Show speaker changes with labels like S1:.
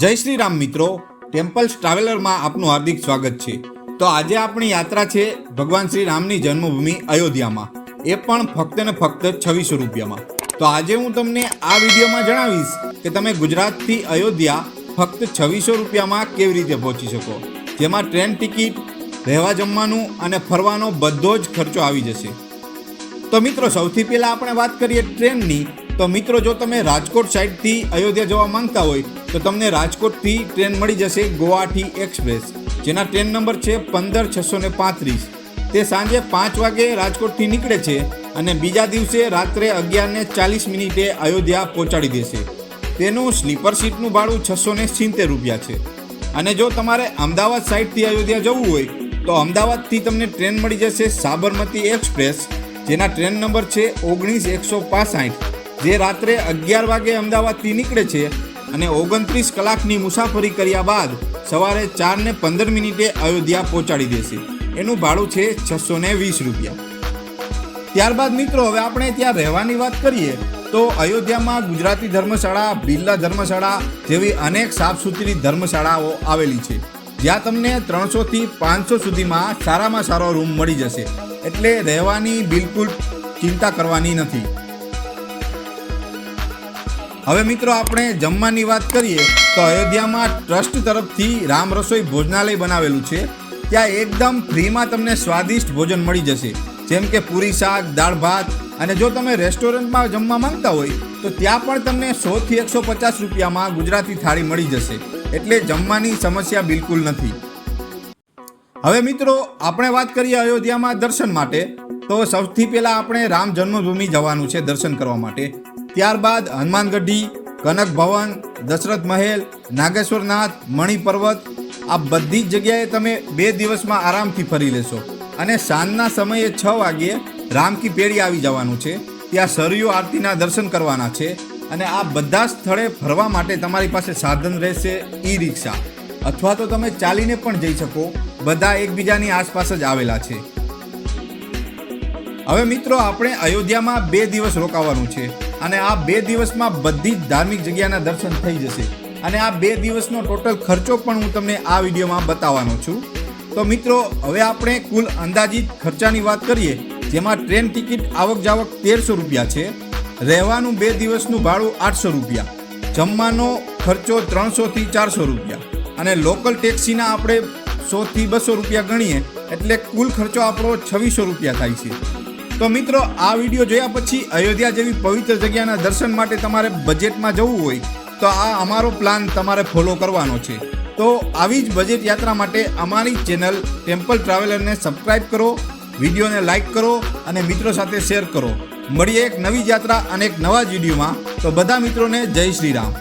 S1: જય શ્રી રામ મિત્રો, ટેમ્પલ્સ ટ્રાવેલરમાં આપનું હાર્દિક સ્વાગત છે. તો આજે આપણી યાત્રા છે ભગવાન શ્રી રામની જન્મભૂમિ અયોધ્યામાં. એ પણ ફક્ત ને ફક્ત છવ્વીસો રૂપિયામાં. તો આજે હું તમને આ વિડીયોમાં જણાવીશ કે તમે ગુજરાતથી અયોધ્યા ફક્ત છવ્વીસો રૂપિયામાં કેવી રીતે પહોંચી શકો. જેમાં ટ્રેન ટિકિટ, રહેવા જમવાનું અને ફરવાનો બધો જ ખર્ચો આવી જશે. તો મિત્રો, સૌથી પહેલાં આપણે વાત કરીએ ટ્રેનની. તો મિત્રો, જો તમે રાજકોટ સાઈડથી અયોધ્યા જવા માંગતા હોય, તો તમને રાજકોટથી ટ્રેન મળી જશે ગુવાહાટી એક્સપ્રેસ, જેના ટ્રેન નંબર છે પંદર છસો ને પાંત્રીસ. તે સાંજે પાંચ વાગે રાજકોટથી નીકળે છે અને બીજા દિવસે રાત્રે અગિયાર ને ચાલીસ મિનિટે અયોધ્યા પહોંચાડી દેશે. તેનું સ્લીપર સીટનું ભાડું છસો ને સિત્તેર રૂપિયા છે. અને જો તમારે અમદાવાદ સાઈડથી અયોધ્યા જવું હોય, તો અમદાવાદથી તમને ટ્રેન મળી જશે સાબરમતી એક્સપ્રેસ, જેના ટ્રેન નંબર છે ઓગણીસ એકસો પાસઠ. જે રાત્રે અગિયાર વાગે અમદાવાદથી નીકળે છે અને ઓગણત્રીસ કલાકની મુસાફરી કર્યા બાદ સવારે ચાર ને પંદર મિનિટે અયોધ્યા પહોંચાડી દેશે. એનું ભાડું છે છસો ને વીસ રૂપિયા. ત્યારબાદ મિત્રો, હવે આપણે ત્યાં રહેવાની વાત કરીએ, તો અયોધ્યામાં ગુજરાતી ધર્મશાળા, બિરલા ધર્મશાળા જેવી અનેક સાફ સુથરી ધર્મશાળાઓ આવેલી છે. જ્યાં તમને ત્રણસોથી પાંચસો સુધીમાં સારામાં સારો રૂમ મળી જશે. એટલે રહેવાની બિલકુલ ચિંતા કરવાની નથી. હવે મિત્રો આપણે જમવાની વાત કરીએ તો અયોધ્યામાં ટ્રસ્ટ તરફથી રામ રસોઈ ભોજનાલય બનાવેલું છે. ત્યાં એકદમ ફ્રીમાં તમને સ્વાદિષ્ટ ભોજન મળી જશે. જેમ કે પૂરી શાક, દાળ ભાત અને જો તમે રેસ્ટોરન્ટમાં જમવા માંગતા હોય, તો ત્યાં પણ તમને સોથી એકસો પચાસ રૂપિયામાં ગુજરાતી થાળી મળી જશે. એટલે જમવાની સમસ્યા બિલકુલ નથી. હવે મિત્રો, આપણે વાત કરીએ અયોધ્યામાં દર્શન માટે. તો સૌથી પહેલાં આપણે રામ જન્મભૂમિ જવાનું છે દર્શન કરવા માટે. ત્યારબાદ હનુમાનગઢી કનક ભવન, દશરથ મહેલ, નાગેશ્વરનાથ, મણિ પર્વત, આ બધી જ જગ્યાએ તમે બે દિવસમાં આરામથી ફરી લેશો. અને સાંજના સમયે છ વાગ્યે રામકી પેઢી આવી જવાનું છે. ત્યાં સરયુ આરતીના દર્શન કરવાના છે અને આ બધા સ્થળે ફરવા માટે તમારી પાસે સાધન રહેશે ઈ રિક્ષા અથવા તો તમે ચાલીને પણ જઈ શકો. બધા એકબીજાની આસપાસ જ આવેલા છે. હવે મિત્રો, આપણે અયોધ્યામાં બે દિવસ રોકાવાનું છે. અને આ બે દિવસમાં બધી જ ધાર્મિક જગ્યાના દર્શન થઈ જશે. અને આ બે દિવસનો ટોટલ ખર્ચો પણ હું તમને આ વિડીયોમાં બતાવવાનો છું. તો મિત્રો, હવે આપણે કુલ અંદાજિત ખર્ચાની વાત કરીએ, જેમાં ટ્રેન ટિકિટ આવક જાવક તેરસો રૂપિયા છે, રહેવાનું બે દિવસનું ભાડું આઠસો રૂપિયા, જમવાનો ખર્ચો ત્રણસોથી ચારસો રૂપિયા, અને લોકલ ટેક્સીના આપણે સોથી બસો રૂપિયા ગણીએ, એટલે કુલ ખર્ચો આપણો છવ્વીસો રૂપિયા થાય છે. તો મિત્રો, આ વીડિયો જોયા પછી અયોધ્યા જેવી પવિત્ર જગ્યાના દર્શન માટે તમારે બજેટમાં જવું હોય, તો આ અમારો પ્લાન તમારે ફોલો કરવાનો છે. તો આવી જ બજેટ યાત્રા માટે અમારી ચેનલ ટેમ્પલ ટ્રાવેલરને સબસ્ક્રાઇબ કરો, વિડીયોને લાઇક કરો અને મિત્રો સાથે શેર કરો. મળીએ એક નવી યાત્રા અને એક નવા જ વિડીયોમાં. તો બધા મિત્રોને જય શ્રી રામ.